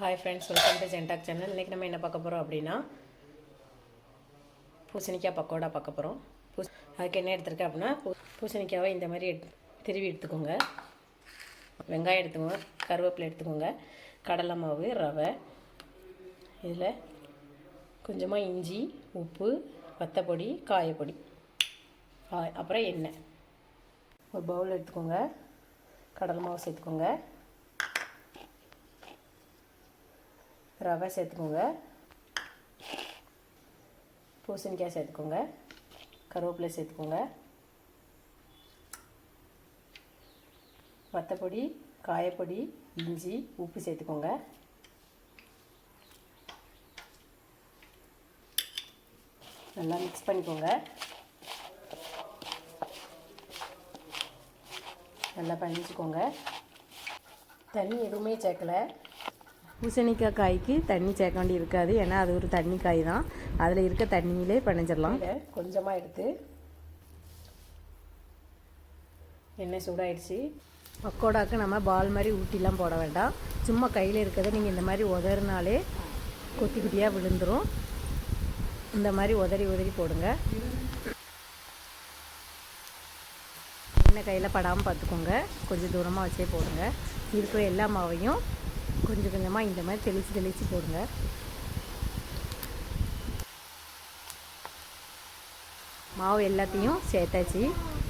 Hi friends welcome to Gentalk channel இன்றைக்கி நம்ம என்ன பார்க்க போகிறோம் அப்படின்னா பூசணிக்காய் பக்கோடா பார்க்க போகிறோம் பூ அதுக்கு என்ன எடுத்துருக்கேன் அப்படின்னா பூ பூசணிக்காவை இந்த மாதிரி எடு திருவி எடுத்துக்கோங்க. வெங்காயம் எடுத்துக்கோங்க கருவேப்பிலை எடுத்துக்கோங்க கடலை மாவு ரவை இதில் கொஞ்சமாக இஞ்சி உப்பு வத்தப்பொடி காயப்பொடி காய் அப்புறம் எண்ணெய். ஒரு பவுல் எடுத்துக்கோங்க. கடலை மாவு சேர்த்துக்கோங்க. ரவை சேர்த்துக்கோங்க. பூசணிக்காய் சேர்த்துக்கோங்க. கருவேப்பிலை சேர்த்துக்கோங்க. வத்தப்பொடி காயப்பொடி இஞ்சி உப்பு சேர்த்துக்கோங்க. நல்லா மிக்ஸ் பண்ணிக்கோங்க. நல்லா பண்ணிச்சுக்கோங்க தண்ணி எதுவுமே சேர்க்கலை. பூசணிக்காய் காய்க்கு தண்ணி சேர்க்க வேண்டி இருக்காது ஏன்னா அது ஒரு தண்ணி காய் தான். அதில் இருக்க தண்ணியிலே பனைஞ்சிடலாம் கொஞ்சமாக எடுத்து எண்ணெய் சூடாயிடுச்சு. பக்கோடாக்கு நம்ம பால் மாதிரி ஊட்டிலாம் போட வேண்டாம். சும்மா கையில் இருக்கிறத நீங்கள் இந்த மாதிரி உதறினாலே கொத்தி குட்டியாக விழுந்துடும் இந்த மாதிரி உதறி உதறி போடுங்க. எண்ணெய் கையில் படாமல் பார்த்துக்கோங்க. கொஞ்சம் தூரமாக வச்சே போடுங்க. இருக்கிற எல்லா மாவையும் கொஞ்சம் கொஞ்சமாக இந்த மாதிரி தெளித்து தெளித்து போடுங்க. மாவு எல்லாத்தையும் சேர்த்தாச்சு.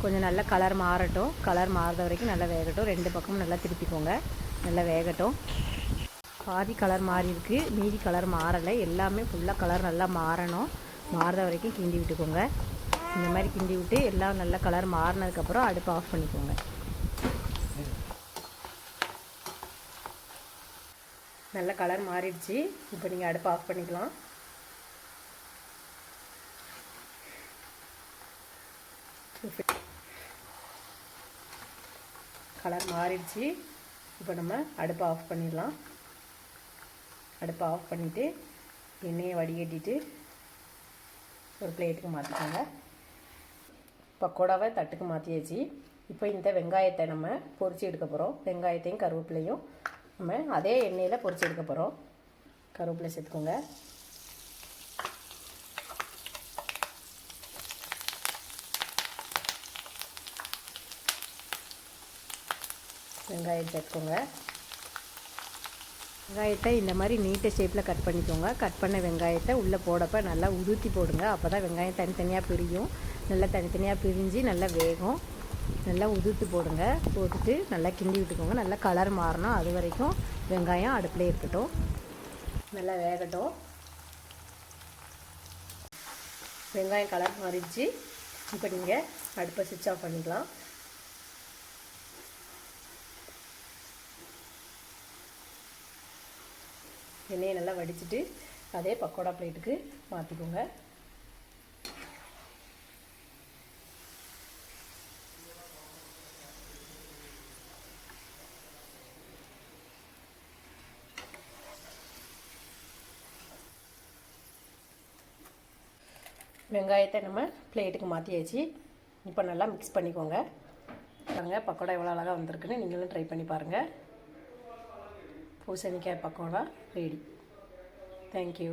கொஞ்சம் நல்லா கலர் மாறட்டும். கலர் மாறுற வரைக்கும் நல்லா வேகட்டும். ரெண்டு பக்கமும் நல்லா திருப்பிக்கோங்க. நல்லா வேகட்டும். பாதி கலர் மாறி இருக்குது மீதி கலர் மாறலை. எல்லாமே ஃபுல்லாக கலர் நல்லா மாறணும். மாறுற வரைக்கும் கிண்டி விட்டுக்கோங்க. இந்த மாதிரி கிண்டி விட்டு எல்லாம் நல்லா கலர் மாறினதுக்கப்புறம் அடுப்பு ஆஃப் பண்ணிக்கோங்க. நல்ல கலர் மாறிடுச்சு. இப்போ நீங்கள் அடுப்பு ஆஃப் பண்ணிக்கலாம். கலர் மாறிடுச்சு. இப்போ நம்ம அடுப்பை ஆஃப் பண்ணிடலாம். அடுப்பை ஆஃப் பண்ணிவிட்டு எண்ணெயை வடிகட்டிட்டு ஒரு பிளேட்டுக்கு மாற்றிக்கோங்க பக்கோடாவை தட்டுக்கு மாற்றியாச்சு இப்போ இந்த வெங்காயத்தை நம்ம பொறிச்சு எடுக்க போகிறோம் வெங்காயத்தையும் கருவேப்பிலையும் நம்ம அதே எண்ணெயில் பொரிச்சு எடுக்க போகிறோம் கருவேப்பிலை சேர்த்துக்கோங்க. வெங்காயம் சேர்த்துக்கோங்க. வெங்காயத்தை இந்த மாதிரி நீட்ட ஷேப்பில் கட் பண்ணிக்கோங்க. கட் பண்ண வெங்காயத்தை உள்ளே போடப்போ நல்லா உதுத்தி போடுங்க. அப்போ தான் வெங்காயம் தனித்தனியாக பிரியும். நல்லா தனித்தனியாக பிரிஞ்சு நல்லா வேகும். நல்லா உதுத்து போடுங்க. போட்டுட்டு நல்லா கிண்டி விட்டுக்கோங்க. நல்லா கலர் மாறணும். அது வரைக்கும் வெங்காயம் அடுப்பில் இருக்கட்டும். நல்லா வேகட்டும். வெங்காயம் கலர் மாறிடுச்சு. இப்போ நீங்கள் அடுப்பை சுவிட்ச் ஆஃப் பண்ணிக்கலாம். எண்ணெயை நல்லா வடிச்சிட்டு அதே பக்கோடா பிளேட்டுக்கு மாற்றிக்கோங்க வெங்காயத்தை நம்ம பிளேட்டுக்கு மாற்றியாச்சு இப்போ நல்லா மிக்ஸ் பண்ணிக்கோங்க. பாருங்கள் பக்கோடா எவ்வளோ அழகாக வந்திருக்குன்னு நீங்களும் ட்ரை பண்ணி பாருங்கள் பூசணிக்காய் பக்கோடா ரெடி தேங்க்யூ